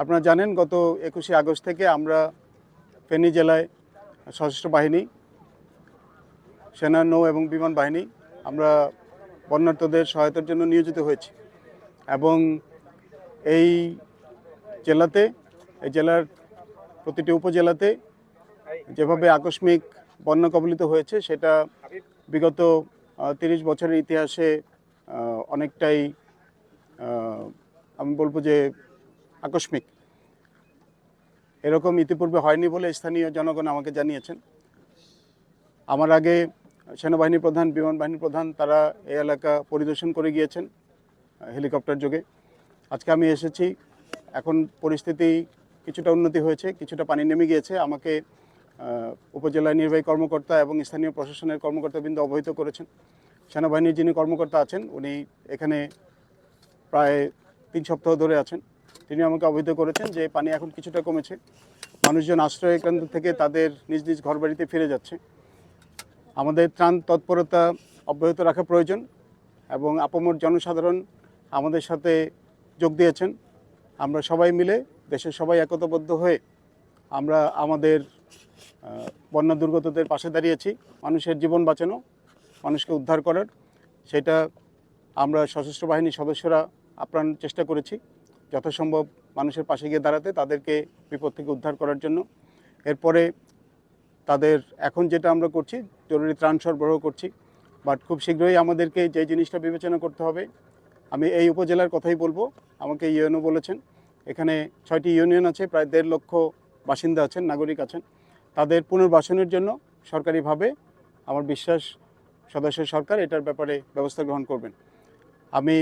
আপনারা জানেন, গত একুশে আগস্ট থেকে আমরা ফেনী জেলায় সশস্ত্র বাহিনী সেনা নৌ এবং বিমান বাহিনী, আমরা বন্যার্থদের সহায়তার জন্য নিয়োজিত হয়েছি। এবং এই জেলাতে, এই জেলার প্রতিটি উপজেলাতে যেভাবে আকস্মিক বন্যা কবলিত হয়েছে, সেটা বিগত তিরিশ বছরের ইতিহাসে অনেকটাই আমি বলব যে আকস্মিক। এরকম ইতিপূর্বে হয়নি বলে স্থানীয় জনগণ আমাকে জানিয়েছেন। আমার আগে সেনাবাহিনী প্রধান, বিমান বাহিনী প্রধান, তারা এই এলাকা পরিদর্শন করে গিয়েছেন, হেলিকপ্টার যোগে। আজকে আমি এসেছি, এখন পরিস্থিতি কিছুটা উন্নতি হয়েছে, কিছুটা পানি নেমে গিয়েছে। আমাকে উপজেলা নির্বাহী কর্মকর্তা এবং স্থানীয় প্রশাসনের কর্মকর্তাবৃন্দ অবহিত করেছেন। সেনাবাহিনীর যিনি কর্মকর্তা আছেন, উনি এখানে প্রায় তিন সপ্তাহ ধরে আছেন। তিনি আমাকে অবহিত করেছেন যে পানি এখন কিছুটা কমেছে। মানুষজন আশ্রয় কেন্দ্র থেকে তাদের নিজ নিজ ঘরবাড়িতে ফিরে যাচ্ছে। আমাদের ত্রাণ তৎপরতা অব্যাহত রাখা প্রয়োজন এবং আপামর জনসাধারণ আমাদের সাথে যোগ দিয়েছেন। আমরা সবাই মিলে, দেশের সবাই একতাবদ্ধ হয়ে আমরা আমাদের বন্যা দুর্গতদের পাশে দাঁড়িয়েছি। মানুষের জীবন বাঁচানো, মানুষকে উদ্ধার করার, সেটা আমরা সশস্ত্র বাহিনীর সদস্যরা আপ্রাণ চেষ্টা করেছি। যথাসম্ভব মানুষের পাশে গিয়ে দাঁড়াতে, তাদেরকে বিপদ থেকে উদ্ধার করার জন্য। এরপরে তাদের এখন যেটা আমরা করছি, জরুরি ত্রাণ সরবরাহ করছি। বাট খুব শীঘ্রই আমাদেরকে যে জিনিসটা বিবেচনা করতে হবে, আমি এই উপজেলার কথাই বলব। আমাকে ইউএনও বলেছেন। এখানে ছয়টি ইউনিয়ন আছে, প্রায় দেড় লক্ষ বাসিন্দা আছেন, নাগরিক আছেন। তাদের পুনর্বাসনের জন্য সরকারিভাবে আমার বিশ্বাস সদস্য সরকার এটার ব্যাপারে ব্যবস্থা গ্রহণ করবেন। আমি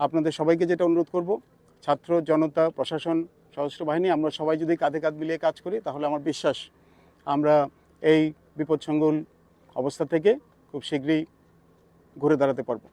আপনাদের সবাইকে যেটা অনুরোধ করব ছাত্র, জনতা, প্রশাসন, সশস্ত্র বাহিনী, আমরা সবাই যদি কাঁধে কাঁধ মিলিয়ে কাজ করি, তাহলে আমার বিশ্বাস আমরা এই বিপদসঙ্গল অবস্থা থেকে খুব শীঘ্রই ঘুরে দাঁড়াতে পারব।